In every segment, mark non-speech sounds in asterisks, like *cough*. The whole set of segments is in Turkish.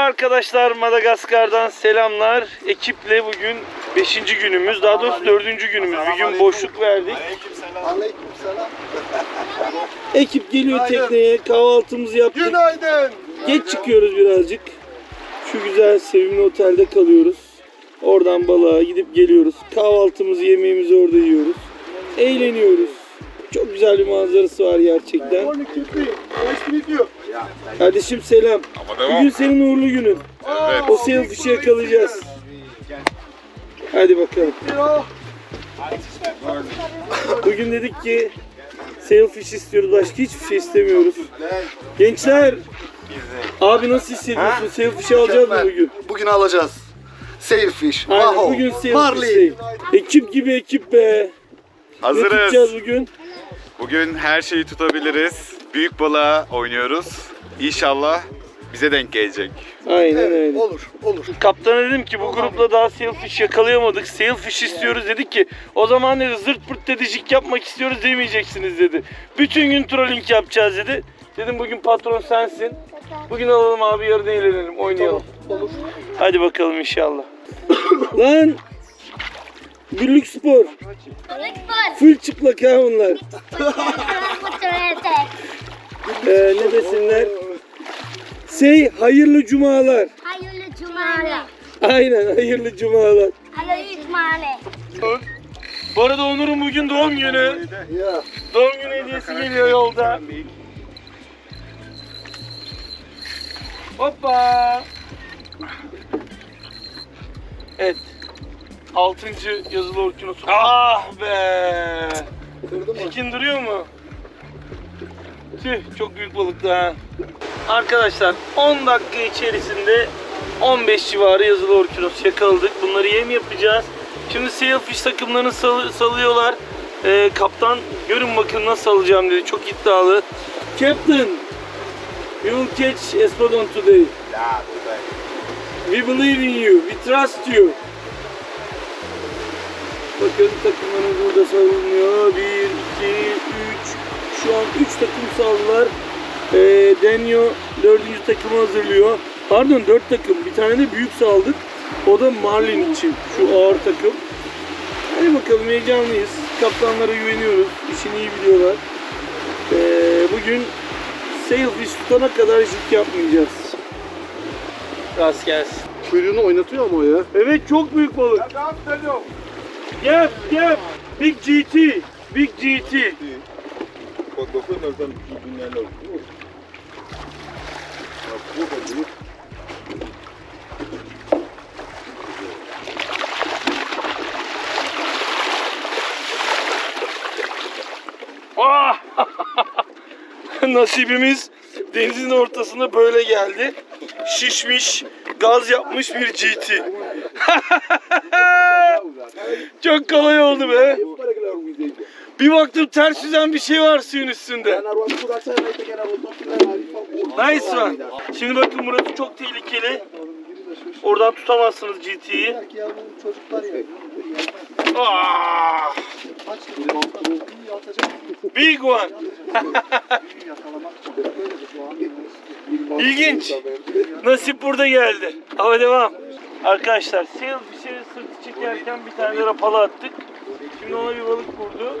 arkadaşlar Madagaskar'dan selamlar. Ekiple bugün 5. günümüz daha doğrusu 4. günümüz. Bir gün boşluk verdik. Aleykümselam. *laughs* Ekip geliyor tekneye kahvaltımızı yaptık. Günaydın. Geç çıkıyoruz birazcık. Şu güzel sevimli otelde kalıyoruz. Oradan balığa gidip geliyoruz. Kahvaltımızı yemeğimizi orada yiyoruz. Eğleniyoruz. Çok güzel bir manzarası var gerçekten. Kardeşim selam. Bugün senin uğurlu günün. O sailfish'i yakalayacağız. Hadi bakalım. Bugün dedik ki sailfish istiyoruz. Başka hiçbir şey istemiyoruz. Gençler. Abi nasıl hissediyorsun? Sailfish'i alacağız mı bugün? Bugün alacağız. Sailfish. Aynen Vaho. bugün sailfish Marley. değil. Ekip gibi ekip be. Ne Hazırız. tutacağız bugün? Bugün her şeyi tutabiliriz. Büyük balığa oynuyoruz. İnşallah bize denk gelecek. Aynen Evet, öyle. olur, olur. Kaptana dedim ki bu grupla daha sailfish yakalayamadık. Sailfish istiyoruz dedik ki o zaman dedi zırt pırt dedicik yapmak istiyoruz demeyeceksiniz dedi. Bütün gün trolling yapacağız dedi. Dedim bugün patron sensin. Bugün alalım abi yarın eğlenelim oynayalım. Olur. Hadi bakalım inşallah. Lan Birlik spor. Full çıplak ha bunlar. Ee, ne desinler? Say hayırlı cumalar. Hayırlı cumalar. Aynen hayırlı cumalar. Hayırlı cumalar. Bu arada Onur'un bugün doğum günü. Doğum günü hediyesi geliyor yolda. Hoppa. Evet. Altıncı yazılı orkinos. Ah be. Tekin duruyor mu? Tüh çok büyük balıktı ha. Arkadaşlar 10 dakika içerisinde 15 civarı yazılı orkinos yakaladık. Bunları yem yapacağız. Şimdi sailfish takımlarını sal- salıyorlar. Ee, kaptan görün bakın nasıl alacağım dedi. Çok iddialı. Captain, we will catch Espadon today. We believe in you. We trust you. Bakın takımlarımız burada savunuyor. 1, 2, 3. Şu an 3 takım saldılar. Ee, Denyo 4. takımı hazırlıyor. Pardon 4 takım. Bir tane de büyük saldık. O da Marlin için. Şu ağır takım. Hadi bakalım heyecanlıyız. Kaptanlara güveniyoruz. İşini iyi biliyorlar. Ee, bugün sailfish tutana kadar jig yapmayacağız. Rast gelsin. Kuyruğunu oynatıyor mu o ya? Evet çok büyük balık. Gel gel. Big GT. Big GT. Ah! *laughs* Nasibimiz denizin ortasına böyle geldi. Şişmiş, gaz yapmış bir GT. *laughs* Çok kolay oldu be. Bir baktım ters yüzen bir şey var suyun üstünde. Nice one. Şimdi bakın burası çok tehlikeli. Oradan tutamazsınız GT'yi. Ah! Big one. *laughs* İlginç. Nasip burada geldi. Hava devam. Arkadaşlar sailfish'e sırtı çekerken bir tane rapalı attık. Şimdi ona bir balık vurdu.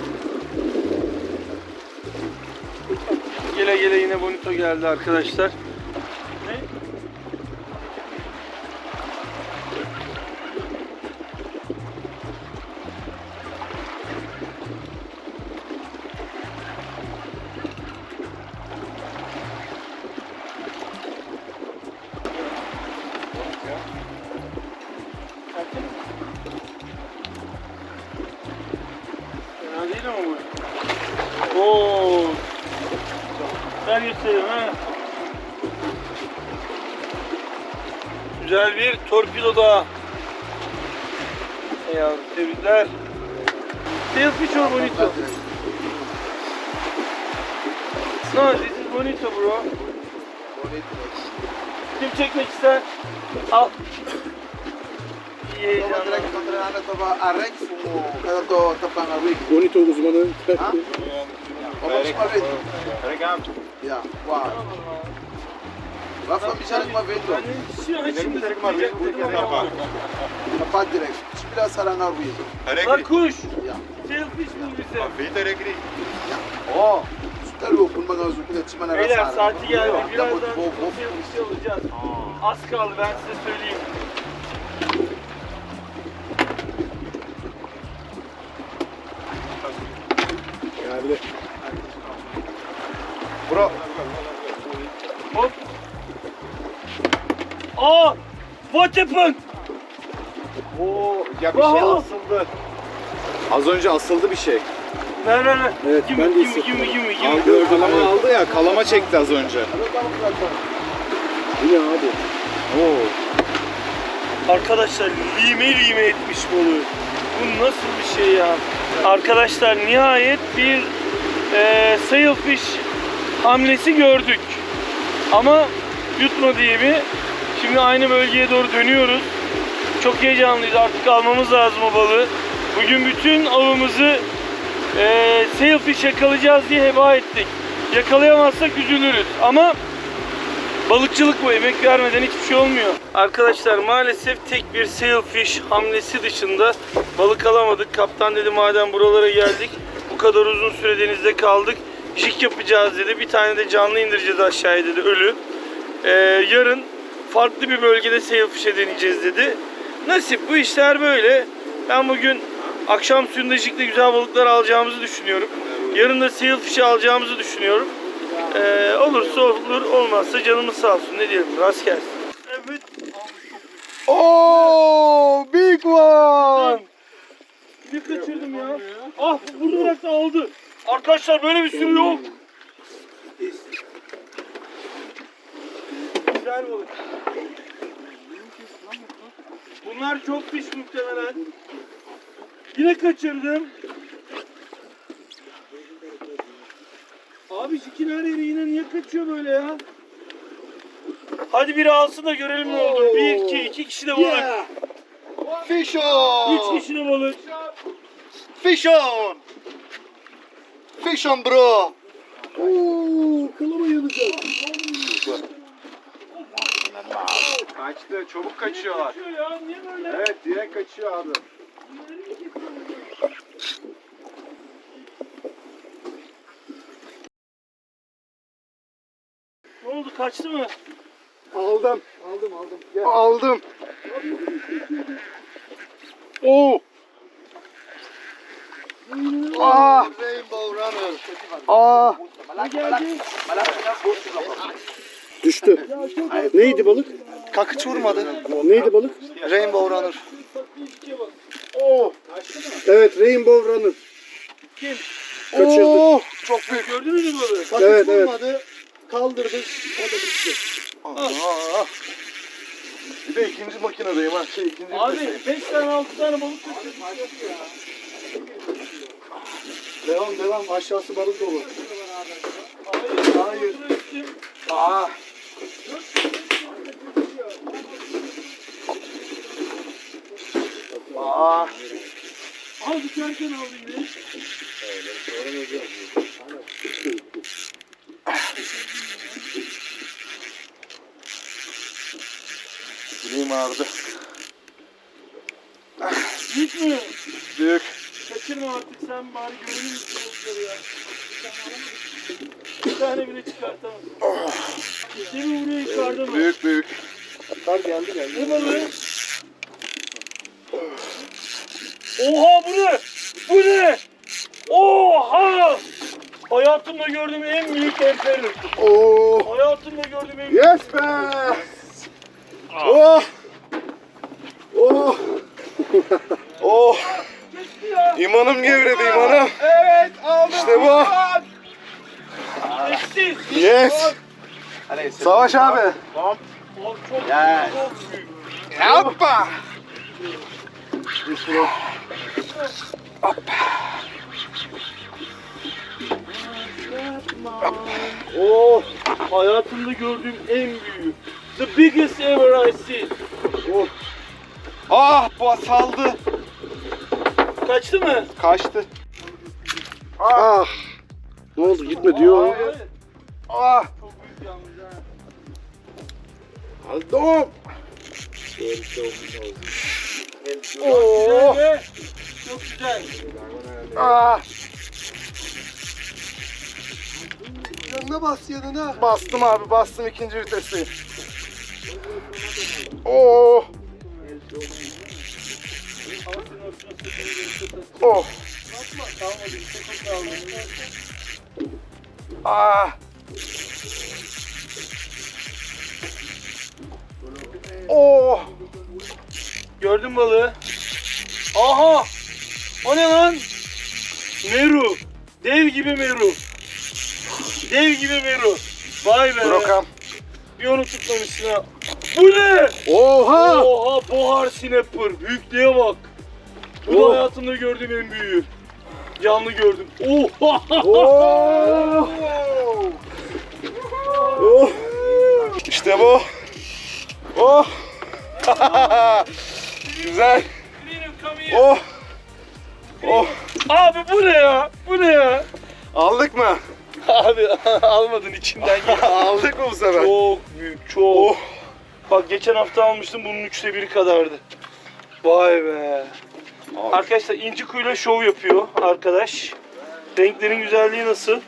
Gele gele yine bonito geldi arkadaşlar. Ver göstereyim ha. Güzel bir torpido daha. Ya tebrikler. Sailfish or bonito? No, this is bonito bro. Kim çekmek ister? Al. Bonito uzmanı. Vamos uma vez. Yeah, wow. Ben de şu an şimdi zıplayacak dedim ama. Tapan direkt. Hiçbir sarana Rick. Lan kuş. Ya. Sailfish bul bize. Oh. Está louco, não bagulho que ele tinha na Beyler saati geldi. Birazdan vou. sailfish alacağız. Az kaldı ben size söyleyeyim. Geldi. Bro. Hop. Aa! What happened? Oo, ya bir şey asıldı. Az önce asıldı bir şey. Ver ver ver. Evet, Gimme, ben de gimme, hissettim. gimme, gimme, gimme. Aldı, kalama aldı ya, kalama çekti az önce. Bu ne abi? Oo. Arkadaşlar lime lime etmiş balığı. Bu nasıl bir şey ya? Arkadaşlar nihayet bir e, sailfish hamlesi gördük. Ama yutmadı yemi. Şimdi aynı bölgeye doğru dönüyoruz. Çok heyecanlıyız artık almamız lazım o balığı. Bugün bütün avımızı e, sailfish yakalayacağız diye heba ettik. Yakalayamazsak üzülürüz. Ama Balıkçılık bu emek vermeden hiçbir şey olmuyor. Arkadaşlar maalesef tek bir sailfish hamlesi dışında balık alamadık. Kaptan dedi madem buralara geldik bu kadar uzun süre denizde kaldık. Jig yapacağız dedi. Bir tane de canlı indireceğiz aşağıya dedi ölü. Ee, yarın farklı bir bölgede sailfish'e deneyeceğiz dedi. Nasip bu işler böyle. Ben bugün akşam suyunda jig'le güzel balıklar alacağımızı düşünüyorum. Yarın da sailfish'i alacağımızı düşünüyorum. Ee, olursa olur, olmazsa canımız sağ olsun. Ne diyelim, rast gelsin. Evet. Oh, big one. Bir kaçırdım ya. Ah, burada bıraktı aldı. Arkadaşlar böyle bir sürü yok. Güzel balık. Bunlar çok piş muhtemelen. Yine kaçırdım. Abi kenar yeri yine niye kaçıyor böyle ya? Hadi biri alsın da görelim ne olur. Bir, iki, iki kişi de balık. Fish on. Üç kişi de balık. Fish on. Fish on bro. Oo, kılama yanacak. Kaçtı, çabuk kaçıyorlar. Kaçıyor ya, niye böyle? Evet, direkt kaçıyor abi. Ne oldu, kaçtı mı? Aldım. Aldım aldım. Gel. Aldım. Oo. Ah. Rainbow Runner. Ah. Düştü. Neydi balık? Kakıç vurmadı. Neydi balık? Rainbow Runner. Oo. Evet, Rainbow Runner. Kim? Kaçırdı. Oh, çok büyük. Gördünüz mü balığı? Kakıç Evet, evet. vurmadı. Kaldırdık. O da bitti. Aa. Bir de ikinci makinedeyim ha. Şey, ikinci Abi 5 tane 6 tane balık kaçırdık. Devam devam. Aşağısı balık dolu. Hayır. Aa. Aa. Al düşerken al yine. Bileğim ağrıdı. Kaçırma artık sen bari görelim şu balıkları ya. Bir tane bile çıkartamam. Seni yukarıda mı? Büyük büyük. Kar geldi geldi. Ne balığı? Oha bu ne? Bu ne? Oha! Hayatımda gördüğüm en büyük emperyal. Oo. Hayatımda gördüğüm en büyük. Yes be. Oh. Oh. Oh. *laughs* İmanım gevredi imanım. Evet aldım. İşte bu. Yes. Savaş abi. Büyük. Yapma. Yusuf. Oh, hayatımda gördüğüm en büyüğü. The biggest ever I see. Oh. Ah basaldı. Kaçtı mı? Kaçtı. Ah. Ne oldu gitme diyor. Ah. Çok büyük yalnız ha. Aldım. Oh. Güzel be. Çok güzel. Ah. Yanına bas yanına. Bastım abi bastım ikinci vitesteyim. Oh. Oh. Ah. Oh. Gördün balığı. Aha! O ne lan? Meru. Dev gibi Meru. Dev gibi Meru. Vay be. Brokam. Bir onu tutmamışsın ha. Bu ne? Oha. Oha bohar snapper. Büyüklüğe bak. Bu da Oh. hayatımda gördüğüm en büyüğü. Canlı gördüm. Oha! Oh. Oh. İşte bu. Oh. *laughs* Güzel. Oh. Oh. Abi bu ne ya? Bu ne ya? Aldık mı? Abi *laughs* almadın içinden. *laughs* Aldık mı bu sefer? Çok büyük, çok. Oh. Bak geçen hafta almıştım bunun üçte biri kadardı. Vay be. Arkadaşlar inci kuyuyla şov yapıyor arkadaş. Renklerin güzelliği nasıl?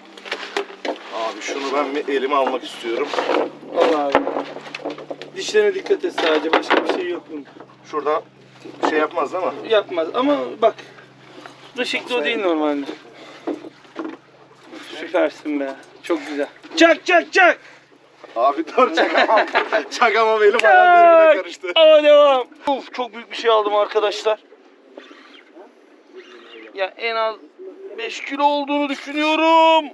Abi şunu ben bir elime almak istiyorum. Al abi. Dişlerine dikkat et sadece başka bir şey yok bunun. Şuradan şey yapmaz değil mi? Yapmaz ama bak. Bu şekli o değil normalde. Süpersin be. Çok güzel. Çak çak çak. Abi dur çakamam. *laughs* çakamam elim ayağım birbirine karıştı. Ama devam. Uf çok büyük bir şey aldım arkadaşlar. Ya en az 5 kilo olduğunu düşünüyorum.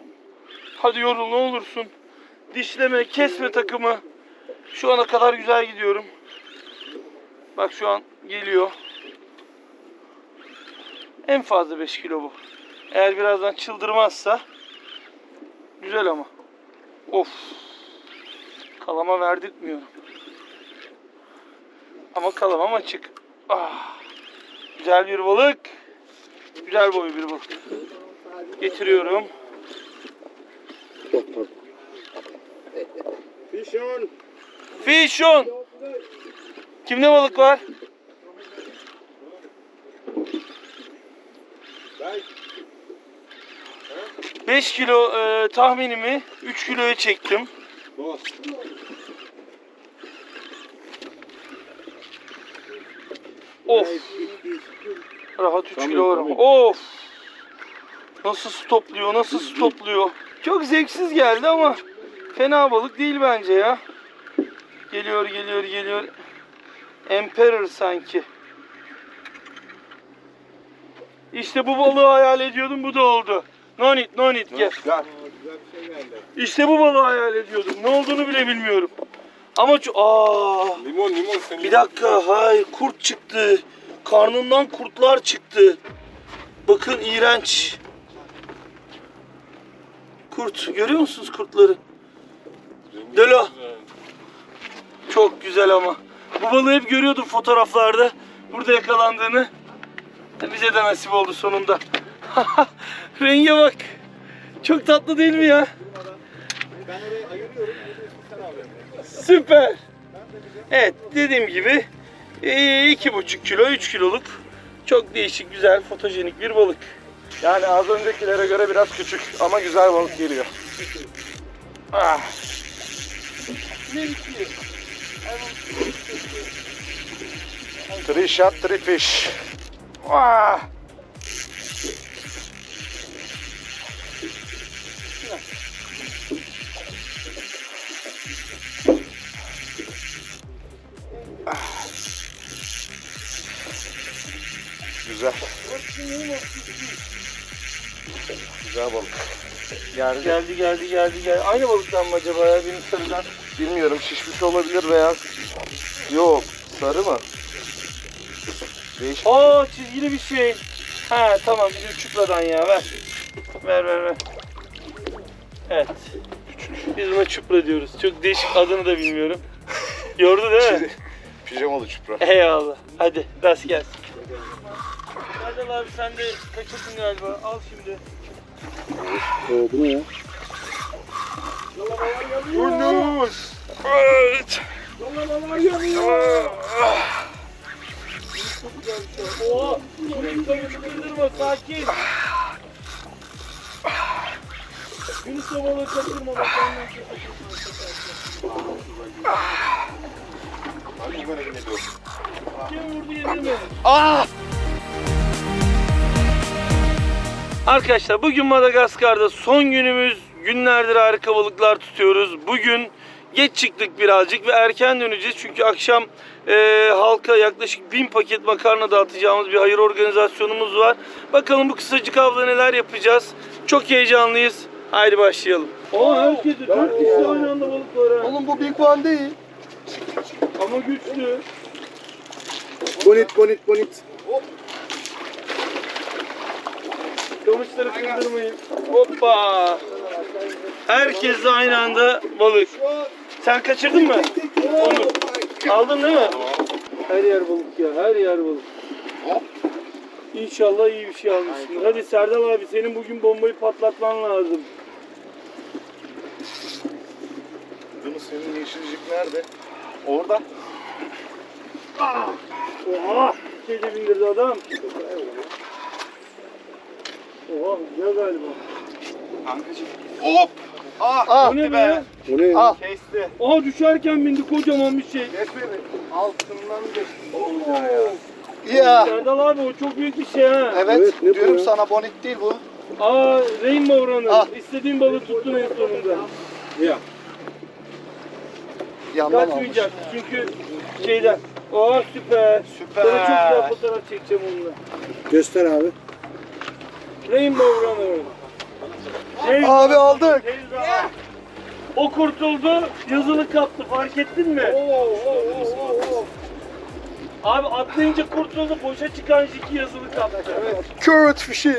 Hadi yorul ne olursun. Dişleme, kesme takımı. Şu ana kadar güzel gidiyorum. Bak şu an geliyor. En fazla 5 kilo bu. Eğer birazdan çıldırmazsa güzel ama. Of. Kalama verdirtmiyorum. Ama kalamam açık. Ah. Güzel bir balık. Güzel boy bir balık. Getiriyorum. Fish on. Fish on. Kimde balık var? Beş kilo e, tahminimi 3 kiloya çektim. Of. Rahat 3 kilo var ama. Of. Nasıl stopluyor, nasıl stopluyor. Çok zevksiz geldi ama fena balık değil bence ya. Geliyor, geliyor, geliyor. Emperor sanki. İşte bu balığı hayal ediyordum, bu da oldu. No need, no need, gel. İşte bu balığı hayal ediyordum. Ne olduğunu bile bilmiyorum. Ama şu... Aa, Limon limon sen. bir dakika, hayır kurt çıktı. Karnından kurtlar çıktı. Bakın iğrenç. Kurt, görüyor musunuz kurtları? Delo. Çok güzel ama. Bu balığı hep görüyordum fotoğraflarda. Burada yakalandığını. Bize de nasip oldu sonunda. *laughs* Renge bak. Çok tatlı değil mi ya? Süper. Evet dediğim gibi ee, iki buçuk kilo, 3 kiloluk çok değişik, güzel, fotojenik bir balık. Yani az öncekilere göre biraz küçük ama güzel balık geliyor. Ah. Three shot, three fish. Ah. Güzel. Güzel balık. Yani Geldi geldi geldi geldi. Aynı balıktan mı acaba ya benim sarıdan? bilmiyorum şişmiş olabilir veya yok sarı mı? Değişik. Aa çizgili bir şey. Ha tamam bizim çupradan ya ver. Ver ver ver. Evet. Biz buna çupra diyoruz. Çok değişik adını da bilmiyorum. Yordu değil mi? Pijamalı çupra. Eyvallah. Hadi rast gelsin. Hadi abi sen de kaçırdın galiba. Al şimdi. Bu ne ya? Yunus. Evet. Oha! Yunus balığı kırdırma sakin. Yunus balığı kaçırma bak benden Kim vurdu yedirme. Ah! Arkadaşlar bugün Madagaskar'da son günümüz. Günlerdir harika balıklar tutuyoruz. Bugün geç çıktık birazcık ve erken döneceğiz. Çünkü akşam e, halka yaklaşık 1000 paket makarna dağıtacağımız bir hayır organizasyonumuz var. Bakalım bu kısacık avda neler yapacağız. Çok heyecanlıyız. Haydi başlayalım. Aa herkese 4 kişi aynı anda balık var ha. Oğlum bu Big One değil. Ama güçlü. Bonit, bonit, bonit. Kamışları kırdırmayın. Hoppa. Herkes de aynı anda balık. Sen kaçırdın mı? Onu. Aldın değil mi? Her yer balık ya, her yer balık. İnşallah iyi bir şey almışsındır. Hadi Serdal abi senin bugün bombayı patlatman lazım. Yunus senin yeşilcik nerede? Orada. Oha! Şeyde bindirdi adam. Oha güzel galiba. Kankacığım. Hop! Ah! Ah, Bu ne be? Bu ne ya? Ah. Kesti. Aha düşerken bindi kocaman bir şey. Geç beni. Altından geçti. Ya. Serdal abi o çok büyük bir şey ha. Evet, Evet, ne bu diyorum ya? sana bonit değil bu. Aa Rainbow Runner. Ah. İstediğin balığı tuttun en sonunda. Yandan almış. Kaçmayacak çünkü şeyden. Aa süper. Süper. Sana çok güzel fotoğraf çekeceğim onunla. Göster abi. Rainbow Runner. Şey, Abi aldık. teyze, O kurtuldu, yazılı kaptı. Fark ettin mi? Abi atlayınca kurtuldu, boşa çıkan jiki yazılı kaptı. Evet. Current fishing.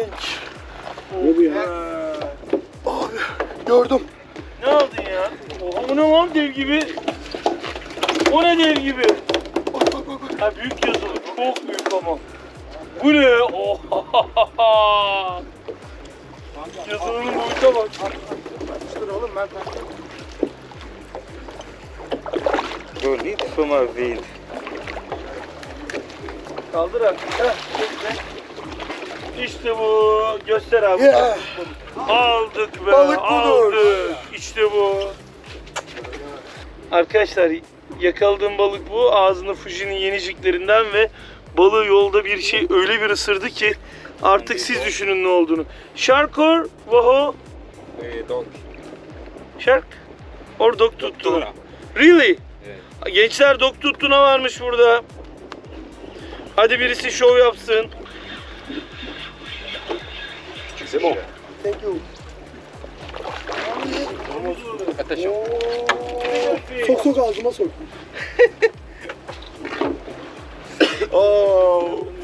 Ne bu ya? Abi gördüm. Ne aldın ya? Oha bu ne lan dev gibi? O ne dev gibi? Ha büyük yazılı, çok büyük ama. Bu ne? Oha! Yazılının boyuta bak. oğlum ben Bonito uma vida. Kaldır artık. Heh, bekle. İşte bu. Göster abi. Yeah. Aldık be. Balık budur. aldık. İşte bu. Arkadaşlar yakaladığım balık bu. Ağzında Fuji'nin yeniciklerinden ve balığı yolda bir şey öyle bir ısırdı ki artık siz düşünün ne olduğunu. Shark or Vaho? Shark? Or dog tuttu. Really? Gençler dog tuttuna varmış burada. Hadi birisi şov yapsın. Thank you. Sok sok ağzıma sok. *laughs* Oh.